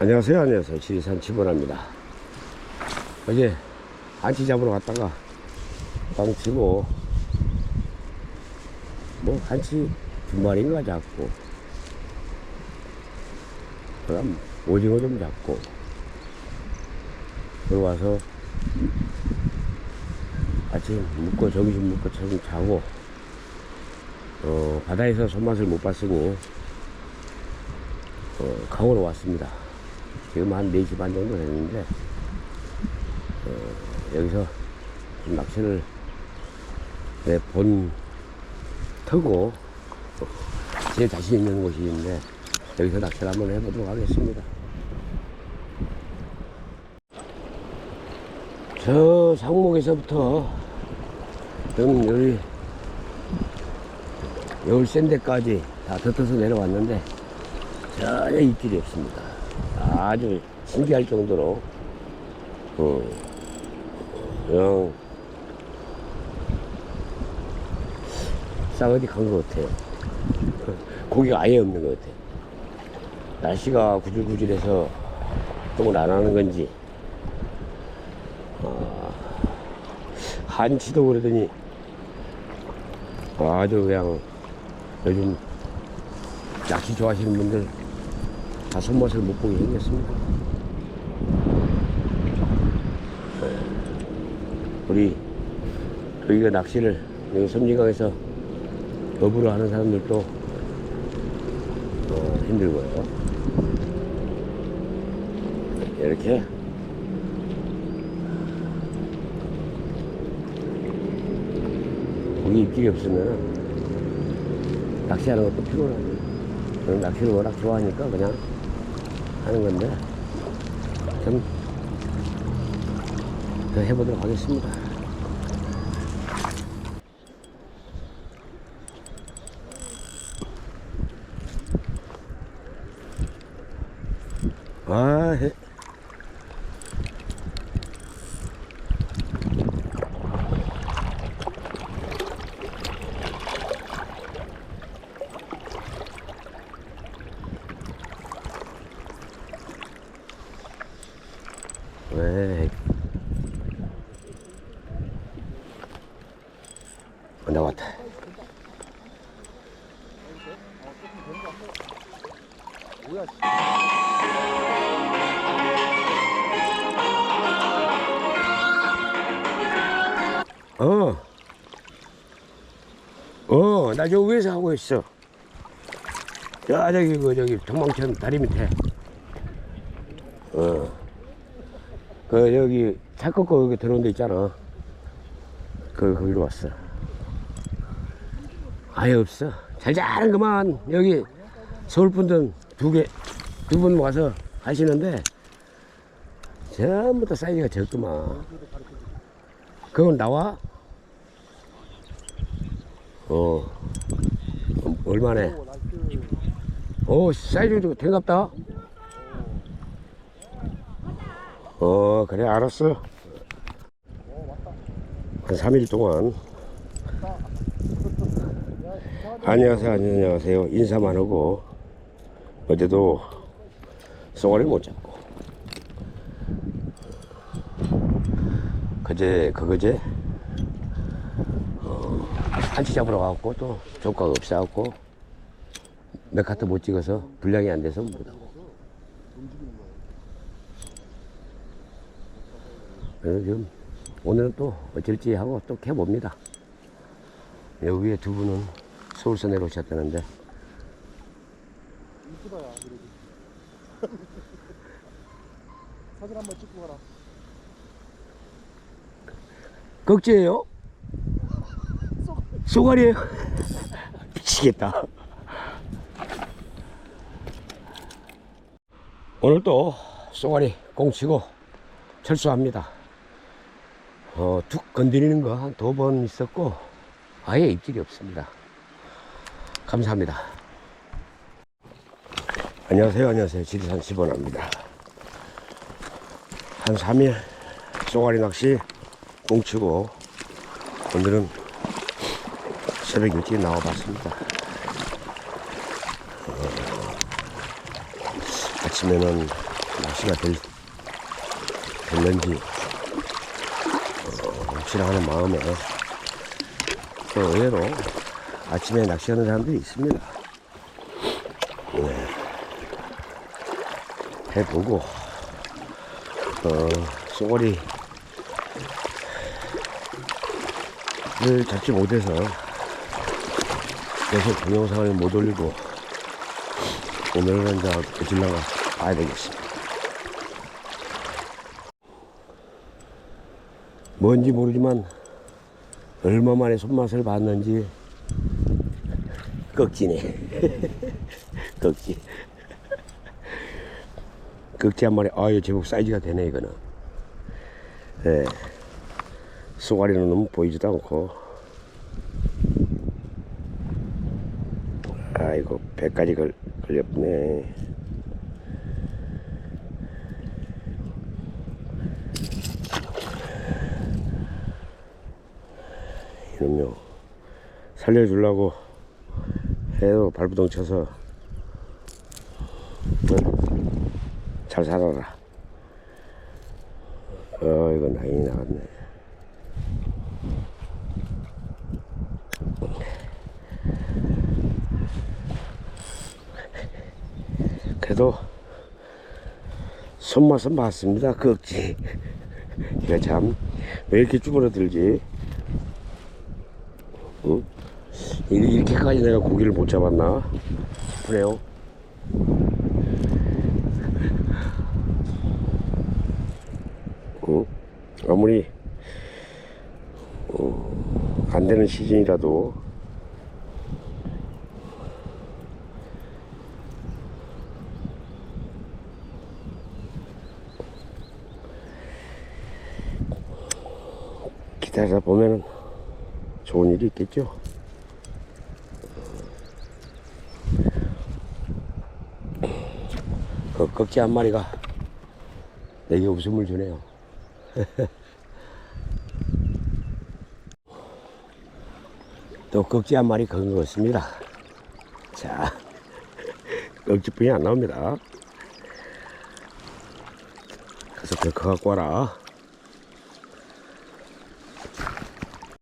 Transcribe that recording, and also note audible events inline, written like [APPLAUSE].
안녕하세요. 안녕하세요. 지리산 지보라입니다. 어제 안치 잡으러 갔다가 빵 치고 뭐 한치 두 마리인가 잡고 그다음 오징어 좀 잡고 그러고 와서 아침 묵고 점심 묵고 좀 자고 어, 바다에서 손맛을 못 봤으니 어, 강으로 왔습니다. 지금 한 4시 반 정도 됐는데 어, 여기서 좀 낚시를 네, 본 터고 제일 자신 있는 곳인데 여기서 낚시를 한번 해보도록 하겠습니다. 저 상목에서부터 좀 여기 열센 데까지 다 덮어서 내려왔는데 전혀 입질이 없습니다. 아주 신기할 정도로. 어, 그냥 싸가지 간 것 같아요. [LAUGHS] 고기가 아예 없는 것 같아요. 날씨가 구질구질해서 똥을 안 하는 건지. 아, 한치도 그러더니 아주 그냥 요즘 낚시 좋아하시는 분들 다 손맛을 못 보게 생겼습니다. 네. 우리 저희가 낚시를 여기 섬진강에서 업으로 하는 사람들도 어, 힘들고요. 이렇게 고기 입질이 없으면 낚시하는 것도 피곤하고 저는 낚시를 워낙 좋아하니까 그냥 하는 건데 좀 더 해보도록 하겠습니다. 아, 해. 왜? 어, 나왔다. 어. 어, 나 저 위에서 하고 있어. 야, 저기, 그, 저기, 동망천 다리 밑에. 어. 그 여기 차 꺾고 여기 들어온 데 있잖아. 그 거기로 왔어. 아예 없어. 잘 자는 그만 여기 서울 분들 두 개, 두 분 와서 하시는데 전부 다 사이즈가 적구만. 그건 나와? 어. 어, 얼마네? 오, 사이즈 된갑다. 어 그래 알았어 한 3일 동안 안녕하세요 안녕하세요. 인사만 하고 어제도 쏘가리 못 잡고. 그제 그거제 어, 한치 잡으러 가고 또 조과가 없어갖고 몇 카트 못 찍어서 분량이 안 돼서 못하고. 그래서 지금 오늘은 또 어쩔지 하고 또 캐봅니다. 여기 위에 두 분은 서울서 내려오셨다는데 이쁘다 야 그래도 사진 한번 찍고 가라 걱지예요? 쏘가리예요? [LAUGHS] 미치겠다. 오늘 또 쏘가리 공치고 철수합니다. 어, 툭 건드리는 거 한 두 번 있었고 아예 입질이 없습니다. 감사합니다. 안녕하세요. 안녕하세요. 지리산 시보나입니다. 한 3일 쏘가리 낚시 꽁치고 오늘은 새벽 일찍 나와봤습니다. 어, 아침에는 낚시가 될, 될는지 어, 혹시나 하는 마음에 또 의외로 아침에 낚시하는 사람들이 있습니다. 네. 해보고 어, 쏘가리를 잡지 못해서 계속 동영상을 못 올리고 오늘은 이제 고질러가 봐야 되겠습니다. 뭔지 모르지만 얼마 만에 손맛을 봤는지 꺽지네. 꺽지. 꺽지 한 마리, 아유, 제법 사이즈가 되네, 이거는. 예. 쏘가리는 너무 보이지도 않고. 아이고, 배까지 걸, 걸렸네. 이놈요. 살려주려고 해도 발부동 쳐서 응? 잘 살아라. 어, 이거 난이 나갔네. 그래도 손맛은 봤습니다. 꺽지. 이거 참, 왜 이렇게 쭈그러들지? 응? 이- 이렇게까지 내가 고기를 못 잡았나 싶으네요. 응? 아무리 어, 안 되는 시즌이라도 기다리다 보면은 좋은 일이 있겠죠. 그 꺽지 한 마리가 내게 웃음을 주네요. [LAUGHS] 또 꺽지 한 마리 건것 같습니다. 자, [LAUGHS] 꺽지뿐이 안 나옵니다. 가서 더 커갖고 와라.